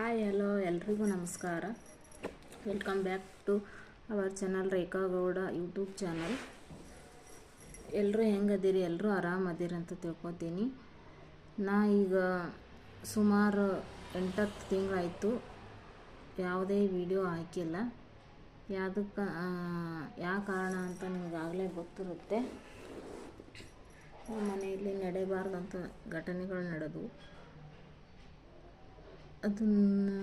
Hi hello ಎಲ್ರಿಗೂ ನಮಸ್ಕಾರ. Welcome back to our channel Rekha Gowda YouTube channel ಎಲ್ಲರೂ ಹೆಂಗದಿರಿ ಎಲ್ಲರೂ ಆರಾಮದಿರಿ ಅಂತ ತಿಳ್ಕೊತೀನಿ. ನಾ ಈಗ ಸುಮಾರು ಎಂಟತ್ತು ತಿಂಗಳಾಯಿತು. ಯಾವುದೇ ವಿಡಿಯೋ ಹಾಕಿಲ್ಲ. ಯಾವುದಕ್ಕೆ ಯಾವ ಕಾರಣ ಅಂತ ನಿಮಗಾಗಲೇ ಗೊತ್ತಿರುತ್ತೆ. ನಮ್ಮ ಮನೆಯಲ್ಲಿ ನಡೆಯಬಾರ್ದಂಥ ಘಟನೆಗಳು ನಡೆದವು. ಅದನ್ನು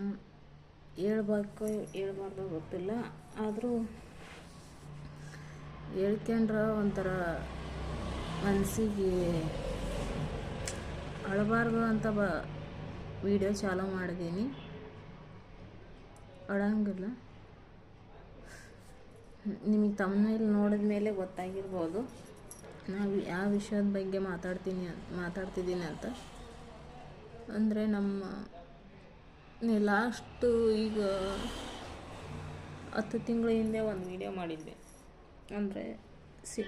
ಹೇಳ್ಬೇಕು ಹೇಳ್ಬಾರ್ದು ಗೊತ್ತಿಲ್ಲ. ಆದರೂ ಹೇಳ್ಕೊಂಡ್ರೆ ಒಂಥರ ಮನಸ್ಸಿಗೆ ಅಳಬಾರ್ದು ಅಂತ ಬ ವಿಡಿಯೋ ಚಾಲು ಮಾಡಿದ್ದೀನಿ ಅಳಂಗಿಲ್ಲ. ನಿಮಗೆ ತಮ್ಮನೇಲಿ ನೋಡಿದ ಮೇಲೆ ಗೊತ್ತಾಗಿರ್ಬೋದು. ನಾವು ಯಾವ ವಿಷಯದ ಬಗ್ಗೆ ಮಾತಾಡ್ತೀನಿ, ಮಾತಾಡ್ತಿದ್ದೀನಿ ಅಂತ. ಅಂದರೆ ನಮ್ಮ ಲಾಸ್ಟು ಈಗ ಹತ್ತು ತಿಂಗಳ ಹಿಂದೆ ಒಂದು ವಿಡಿಯೋ ಮಾಡಿದ್ದೆ. ಅಂದರೆ ಸಿ,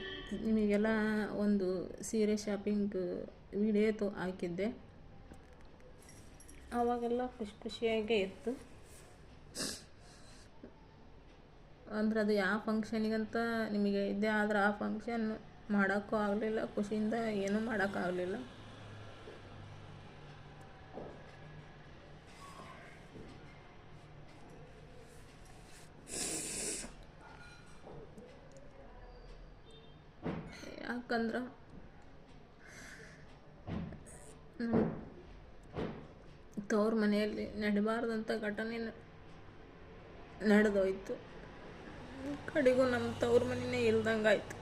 ನಿಮಗೆಲ್ಲ ಒಂದು ಸೀರೆ ಶಾಪಿಂಗ್ ವಿಡಿಯೋ ತೋ, ಹಾಕಿದ್ದೆ. ಆವಾಗೆಲ್ಲ ಖುಷಿ ಖುಷಿಯಾಗೇ ಇತ್ತು. ಅಂದ್ರೆ ಅದು ಯಾವ ಫಂಕ್ಷನಿಗಂತ ನಿಮಗೆ ಇದ್ದೆ ಆದ್ರೆ ಆ ಫಂಕ್ಷನ್ ಮಾಡೋಕ್ಕೂ ಆಗಲಿಲ್ಲ, ಖುಷಿಯಿಂದ ಏನೂ ಮಾಡೋಕ್ಕಾಗಲಿಲ್ಲ. ಯಾಕಂದ್ರೆ? ತವ್ರ ಮನೆಯಲ್ಲಿ ನಡಿಬಾರ್ದಂಥ ಘಟನೆ ನಡೆದೋಯ್ತು. ಕಡೆಗೂ ನಮ್ಮ ತವ್ರ ಮನೆಯೇ ಇಲ್ದಂಗಾಯ್ತು.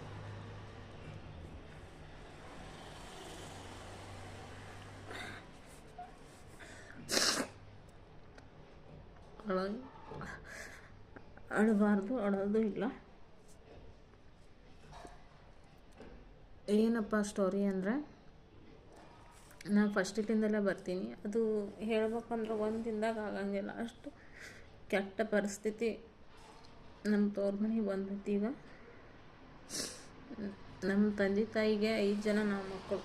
ಅಳ ಅಳಬಾರ್ದು, ಅಳೋದು ಇಲ್ಲ. ಏನಪ್ಪ ಸ್ಟೋರಿ ಅಂದರೆ? ನಾನು ಫಸ್ಟಿಲಿಂದಲೇ ಬರ್ತೀನಿ. ಅದು ಹೇಳ್ಬೇಕಂದ್ರೆ ಒಂದು ದಿನದಾಗ ಆಗಂಗಿಲ್ಲ. ಅಷ್ಟು ಕೆಟ್ಟ ಪರಿಸ್ಥಿತಿ ನಮ್ಮ ತೋರ್ ಮನೆಗೆ ಬಂದೈತಿ ಈಗ. ನಮ್ಮ ತಂದೆ ತಾಯಿಗೆ ಐದು ಜನ ನಾವು ಮಕ್ಕಳು.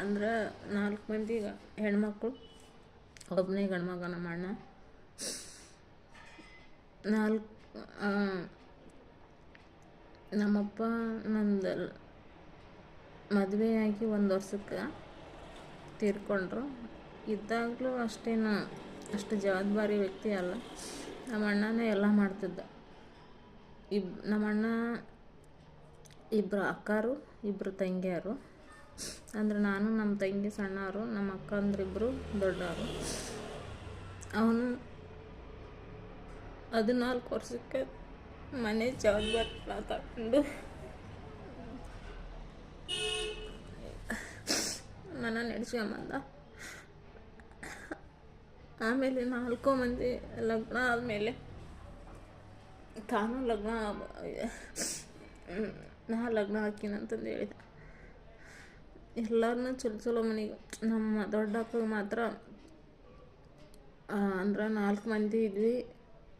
ಅಂದ್ರೆ ನಾಲ್ಕು ಮಂದಿ ಹೆಣ್ಮಕ್ಳು ಒಬ್ಬನೇ ಗಂಡ್ಮಗ, ನಮ್ಮ ಅಣ್ಣ. ನಾಲ್ಕು ನಮ್ಮಪ್ಪ ನಂದು ಮದುವೆಯಾಗಿ ಒಂದು ವರ್ಷಕ್ಕೆ ತೀರ್ಕೊಂಡ್ರು. ಇದ್ದಾಗಲೂ ಅಷ್ಟೇನು, ಅಷ್ಟು ಜವಾಬ್ದಾರಿ ವ್ಯಕ್ತಿ ಅಲ್ಲ. ನಮ್ಮ ಅಣ್ಣನೇ ಎಲ್ಲ ಮಾಡ್ತಿದ್ದ. ಇಬ್ ನಮ್ಮ ಅಣ್ಣ ಇಬ್ಬರು ಅಕ್ಕಾರು ಇಬ್ಬರು ತಂಗಿಯರು. ಅಂದ್ರೆ ನಾನು, ನಮ್ಮ ತಂಗಿ ಸಣ್ಣವರು, ನಮ್ಮ ಅಕ್ಕ ಅಂದ್ರಿಬ್ಬರು ದೊಡ್ಡವರು. ಅವನು ಹದಿನಾಲ್ಕು ವರ್ಷಕ್ಕೆ ಮನೆ ಜವಾಬ್ದಾರಿ ತಗೊಂಡು ನನ್ನ ನಡೆಸ್ಕೊಂಬಂದ ಆಮೇಲೆ ನಾಲ್ಕು ಮಂದಿ ಲಗ್ನ ಆದಮೇಲೆ. ತಾನು ಲಗ್ನ ನಾ ಲಗ್ನ ಹಾಕಿನಂತಂದು ಹೇಳಿದ. ಎಲ್ಲರನ್ನೂ ಚಲೋ ಚಲೋ ಮನೆಗೆ ನಮ್ಮ ದೊಡ್ಡಪ್ಪ ಮಾತ್ರ ಅಂದ್ರೆ ನಾಲ್ಕು ಮಂದಿ ಇದ್ವಿ.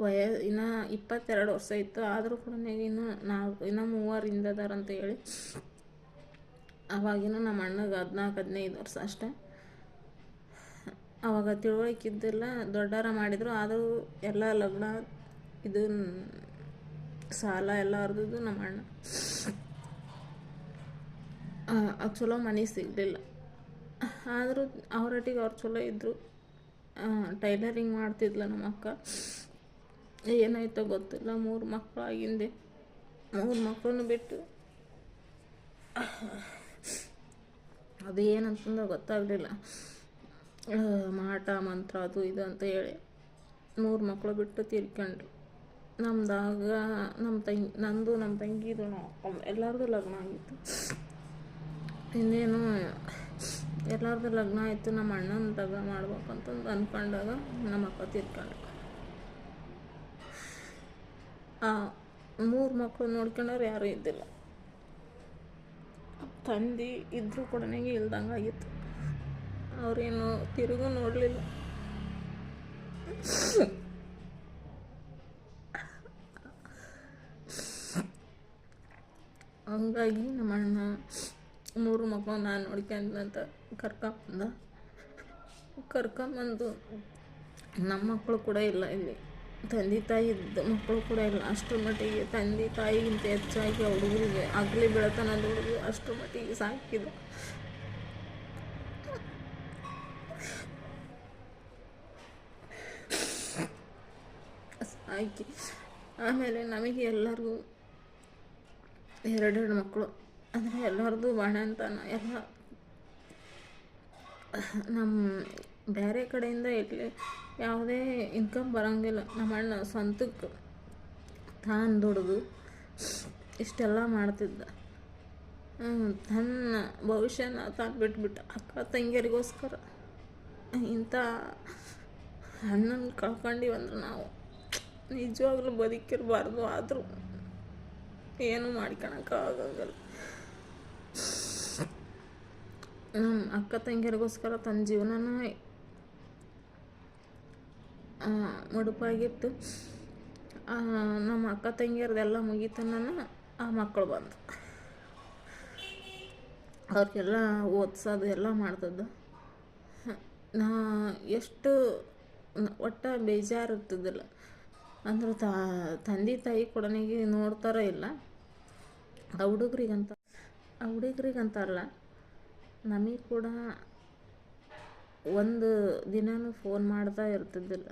ವಯ, ಇನ್ನೂ ಇಪ್ಪತ್ತೆರಡು ವರ್ಷ ಇತ್ತು. ಆದರೂ ಕೂಡ ಇನ್ನೂ ನಾಲ್ಕು ಇನ್ನೂ ಮೂವರಿಂದ ಅದಾರಂತ ಹೇಳಿ. ಅವಾಗಿನ ನಮ್ಮ ಅಣ್ಣಗೆ ಹದಿನಾಲ್ಕು, ಹದಿನೈದು ವರ್ಷ ಅಷ್ಟೆ. ಅವಾಗ ತಿಳುವಳಿಕೆ ಇದ್ದಿಲ್ಲ ದೊಡ್ಡರ ಮಾಡಿದರು, ಆದರೂ ಎಲ್ಲ ಲಗ್ನ, ಇದು, ಸಾಲ ಎಲ್ಲ ಅರ್ದಿದ್ದು ನಮ್ಮ ಅಣ್ಣ. ಅದು ಚಲೋ ಮನೆ ಸಿಗಲಿಲ್ಲ. ಆದರೂ ಅವರೊಟ್ಟಿಗೆ ಅವ್ರು ಚಲೋ ಇದ್ದರು ಟೈಲರಿಂಗ್ ಮಾಡ್ತಿದ್ಲ ನಮ್ಮ ಅಕ್ಕ. ಏನಾಯ್ತೋ ಗೊತ್ತಿಲ್ಲ, ಮೂರು ಮಕ್ಕಳು ಆಗಿಂದೆ. ಮೂರು ಮಕ್ಕಳನ್ನು ಬಿಟ್ಟು ಅದು ಏನಂತಂದ್ರೆ ಗೊತ್ತಾಗಲಿಲ್ಲ. ಮಾಟ, ಮಂತ್ರ, ಅದು ಇದು ಅಂತ ಹೇಳಿ ಮೂರು ಮಕ್ಕಳು ಬಿಟ್ಟು ತೀರ್ಕೊಂಡ್ರು ನಮ್ದಾಗ ನಮ್ಮ ತಂಗಿ, ನಂದು ನಮ್ಮ ತಂಗಿದು ಎಲ್ಲರದು ಲಗ್ನ ಆಗಿತ್ತು. ಇನ್ನೇನು, ಎಲ್ಲರದು ಲಗ್ನ ಆಯಿತು, ನಮ್ಮ ಅಣ್ಣನ ತಗ ಮಾಡ್ಬೇಕಂತಂದು ಅಂದ್ಕೊಂಡಾಗ ನಮ್ಮ ಅಕ್ಕ ತೀರ್ಕೊಂಡ್ರು ಆ, ಮೂರು ಮಕ್ಕಳು ನೋಡ್ಕೊಂಡವ್ರು ಯಾರೂ ಇದ್ದಿಲ್ಲ. ತಂದೆ ಇದ್ರೂ ಕೂಡ ಇಲ್ದಂಗೆ ಆಗಿತ್ತು. ಅವ್ರೇನು ತಿರುಗು ನೋಡಲಿಲ್ಲ. ಹಂಗಾಗಿ ನಮ್ಮ ಅಣ್ಣ, ಮೂರು ಮಕ್ಕಳು ನಾನು ನೋಡ್ಕೊಂಡಂತ ಕರ್ಕೊಂಬಂದ. ಕರ್ಕೊಂಬಂದು ನಮ್ಮ ಮಕ್ಕಳು ಕೂಡ ಇಲ್ಲ ಇಲ್ಲಿ. ತಂದೆ ತಾಯಿ ಮಕ್ಕಳು ಕೂಡ ಇಲ್ಲ. ಅಷ್ಟರ ಮಟ್ಟಿಗೆ ತಂದೆ ತಾಯಿಗಿಂತ ಹೆಚ್ಚಾಗಿ ಆ ಹುಡುಗರಿಗೆ ಆಗಲಿ ಬೆಳತನ ಹುಡುಗರು ಅಷ್ಟರ ಮಟ್ಟಿಗೆ ಸಾಕಿದ ಸಾಕಿ. ಆಮೇಲೆ ನಮಗೆ ಎಲ್ಲರಿಗೂ ಎರಡೆರಡು ಮಕ್ಕಳು. ಅಂದರೆ ಎಲ್ಲರದು ಬಾಣಂತನ ಎಲ್ಲ ನಮ್ಮ ಬೇರೆ ಕಡೆಯಿಂದ ಇಲ್ಲಿ ಯಾವುದೇ ಇನ್ಕಮ್ ಬರೋಂಗಿಲ್ಲ. ನಮ್ಮ ಅಣ್ಣ ಸ್ವಂತಕ್ಕೆ ತಾನು ದುಡಿದು ಇಷ್ಟೆಲ್ಲ ಮಾಡ್ತಿದ್ದ. ತನ್ನ ಭವಿಷ್ಯನ ತಾನು ಬಿಟ್ಬಿಟ್ಟ ಅಕ್ಕ ತಂಗಿಯರಿಗೋಸ್ಕರ ಇಂಥ ಅಣ್ಣನ ಕಳ್ಕೊಂಡಿವಂದ್ರೆ ನಾವು. ನಿಜವಾಗ್ಲೂ ಬದುಕಿರಬಾರ್ದು. ಆದರೂ ಏನು ಮಾಡ್ಕೊಳಕ್ಕಾಗಲ್ಲ ನಮ್ಮ ಅಕ್ಕ ತಂಗಿಯರಿಗೋಸ್ಕರ ತನ್ನ ಜೀವನನ ಮುಡುಪಾಗಿತ್ತು. ನಮ್ಮ ಅಕ್ಕ ತಂಗಿಯರ್ದೆಲ್ಲ ಮುಗಿತನ ಆ ಮಕ್ಕಳು ಬಂದು. ಅವ್ರಿಗೆಲ್ಲ ಓದಿಸೋದು, ಎಲ್ಲ ಮಾಡ್ತದ್ದು ನಾ ಎಷ್ಟು ಒಟ್ಟು ಬೇಜಾರು ಇರ್ತದಿಲ್ಲ ಅಂದ್ರೆ ತಂದೆ ತಾಯಿ ಕೊಡನಿಗೆ ನೋಡ್ತಾರ ಇಲ್ಲ. ಆ ಹುಡುಗ್ರಿಗಂತ, ಆ ಹುಡುಗ್ರಿಗಂತಾರಲ್ಲ ನಮಗೆ ಕೂಡ ಒಂದು ದಿನನೂ ಫೋನ್ ಮಾಡ್ತಾ ಇರ್ತಿದ್ದಿಲ್ಲ.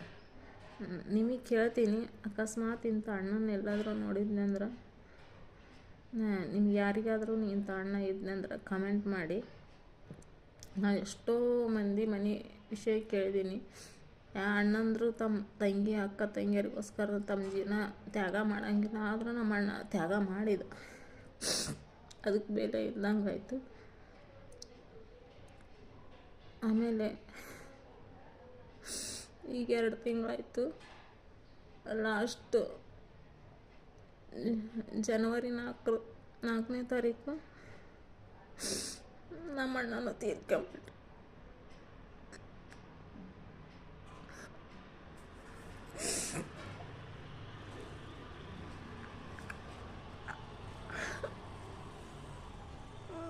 ನಿಮಗೆ ಕೇಳ್ತೀನಿ. ಅಕಸ್ಮಾತ್ ಇಂಥ ಅಣ್ಣನ ಎಲ್ಲಾದರೂ ನೋಡಿದ್ನಿ ಅಂದ್ರೆ ನಿಮ್ಗೆ ಯಾರಿಗಾದರೂ ಇಂಥ ಅಣ್ಣ ಇದ್ನಂದ್ರೆ ಕಮೆಂಟ್ ಮಾಡಿ. ನಾನು ಎಷ್ಟೋ ಮಂದಿ ಮನೆ ವಿಷಯ ಕೇಳಿದ್ದೀನಿ ಯಾ ಅಣ್ಣಂದ್ರು ತಮ್ಮ ತಂಗಿ, ಅಕ್ಕ ತಂಗಿಯರಿಗೋಸ್ಕರ ತಮ್ಮ ಜೀವನ ತ್ಯಾಗ ಮಾಡೋಂಗಿಲ್ಲ, ಆದರೂ ನಮ್ಮ ಅಣ್ಣ ತ್ಯಾಗ ಮಾಡಿದ. ಅದಕ್ಕೆ ಬೆಲೆ ಇದ್ದಂಗೆ ಆಯಿತು ಆಮೇಲೆ ಈಗ ಎರಡು ತಿಂಗಳಾಯಿತು. ಲಾಸ್ಟ್ ಜನವರಿ ನಾಲ್ಕು, ನಾಲ್ಕನೇ ತಾರೀಕು ನಮ್ಮ ಅಣ್ಣನ ತೀರ್ಕೊಂಬಿಟ್ಟು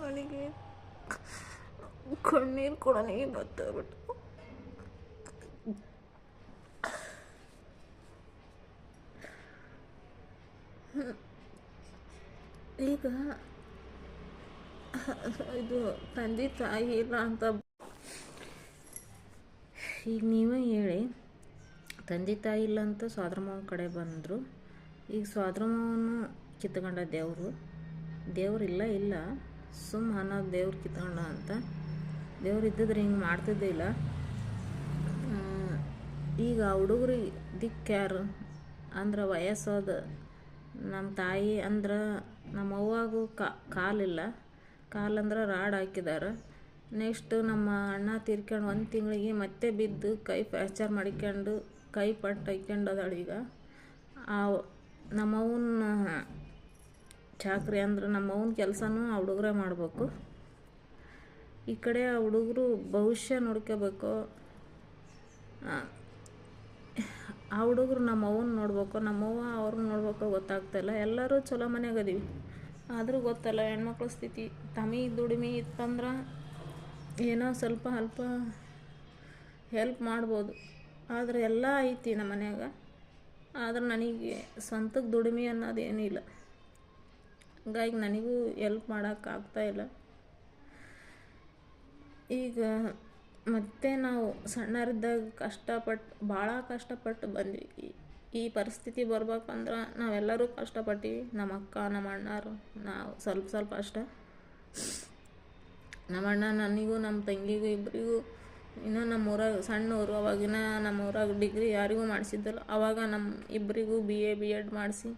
ನನಗೆ ಕಣ್ಣೀರು ಕೂಡ ಬರ್ತಾಬಿಟ್ಟು ಈಗ ಇದು ತಂದೆ ತಾಯಿ ಇಲ್ಲ ಅಂತ ಈಗ ನೀವೇ ಹೇಳಿ. ತಂದೆ ತಾಯಿ ಇಲ್ಲ ಅಂತ ಸ್ವಾದ್ರಮಾವನ ಕಡೆ ಬಂದರು. ಈಗ ಸ್ವಾದ್ರಮಾವನು ಕಿತ್ಕೊಂಡ ದೇವರು. ದೇವ್ರು ಇಲ್ಲ ಇಲ್ಲ. ಸುಮ್ಮ ಅನ್ನೋದು ದೇವ್ರು ಕಿತ್ಕೊಂಡ ಅಂತ. ದೇವ್ರು ಇದ್ದಿದ್ರೆ ಹಿಂಗೆ ಮಾಡ್ತಿದ್ದಿಲ್ಲ ಆ, ಈಗ ಹುಡುಗ್ರಿಗೆ ದಿಕ್ಕ್ಯಾರು ಅಂದ್ರೆ ವಯಸ್ಸಾದ ನಮ್ಮ ತಾಯಿ ಅಂದ್ರೆ ನಮ್ಮ ಅವ್ವಾಗೂ ಕಾಲಿಲ್ಲ. ಕಾಲಂದ್ರೆ ರಾಡ್ ಹಾಕಿದ್ದಾರೆ ನೆಕ್ಸ್ಟ್ ನಮ್ಮ ಅಣ್ಣ ತೀರ್ಕೊಂಡು ಒಂದು ತಿಂಗಳಿಗೆ ಮತ್ತೆ ಬಿದ್ದು ಕೈ ಫ್ರ್ಯಾಕ್ಚರ್ ಮಾಡಿಕೊಂಡು ಕೈ ಪಟ್ಟು ಅದಾಳ ಈಗ. ಆ ನಮ್ಮವನ್ನ ಚಾಕ್ರಿ ಅಂದ್ರೆ ನಮ್ಮವನ ಕೆಲಸನೂ ಆ ಹುಡುಗರೇ ಮಾಡಬೇಕು. ಈ ಕಡೆ ಆ ಹುಡುಗರು ಭವಿಷ್ಯ ನೋಡ್ಕೋಬೇಕು. ಆ ಹುಡುಗರು ನಮ್ಮ ಅವ್ವನ ನೋಡ್ಬೇಕು ನಮ್ಮವ್ವ ಅವ್ರನ್ನ ನೋಡ್ಬೇಕು ಗೊತ್ತಾಗ್ತಾಯಿಲ್ಲ ಎಲ್ಲರೂ ಚಲೋ ಮನ್ಯಾಗ ಅದೀವಿ. ಆದರೂ ಗೊತ್ತಲ್ಲ, ಹೆಣ್ಮಕ್ಳ ಸ್ಥಿತಿ ತಮಿ ದುಡಿಮೆ ಇತ್ತಂದ್ರೆ ಏನೋ ಸ್ವಲ್ಪ ಅಲ್ಪ ಹೆಲ್ಪ್ ಮಾಡ್ಬೋದು. ಆದರೆ ಎಲ್ಲ ಐತಿ ನಮ್ಮ ಮನ್ಯಾಗ. ಆದ್ರೆ ನನಗೆ ಸ್ವಂತಕ್ಕೆ ದುಡಿಮೆ ಅನ್ನೋದು ಇಲ್ಲ. ಹಂಗಾಗಿ ನನಗೂ ಎಲ್ಪ್ ಮಾಡೋಕ್ಕಾಗ್ತಾಯಿಲ್ಲ ಈಗ ಮತ್ತೆ ನಾವು ಸಣ್ಣರಿದ್ದಾಗ ಕಷ್ಟಪಟ್ಟು ಭಾಳ ಕಷ್ಟಪಟ್ಟು ಬಂದ್ವಿ. ಈ- ಪರಿಸ್ಥಿತಿ ಬರ್ಬೇಕಂದ್ರೆ ನಾವೆಲ್ಲರೂ ಕಷ್ಟಪಟ್ಟಿವಿ. ನಮ್ಮ ಅಕ್ಕ, ನಮ್ಮ ಅಣ್ಣರು, ನಾವು ಸ್ವಲ್ಪ ಸ್ವಲ್ಪ ಅಷ್ಟೆ. ನಮ್ಮ ಅಣ್ಣ ನನಗೂ ನಮ್ಮ ತಂಗಿಗೂ ಇಬ್ಬರಿಗೂ ಇನ್ನೂ ನಮ್ಮ ಊರಾಗ ಸಣ್ಣವರು, ಅವಾಗಿನ ನಮ್ಮ ಊರಾಗ ಡಿಗ್ರಿ ಯಾರಿಗೂ ಮಾಡಿಸಿದ್ದಿಲ್ಲ. ಅವಾಗ ನಮ್ಮ ಇಬ್ಬರಿಗೂ ಬಿ ಎ ಬಿ ಎಡ್ ಮಾಡಿಸಿ.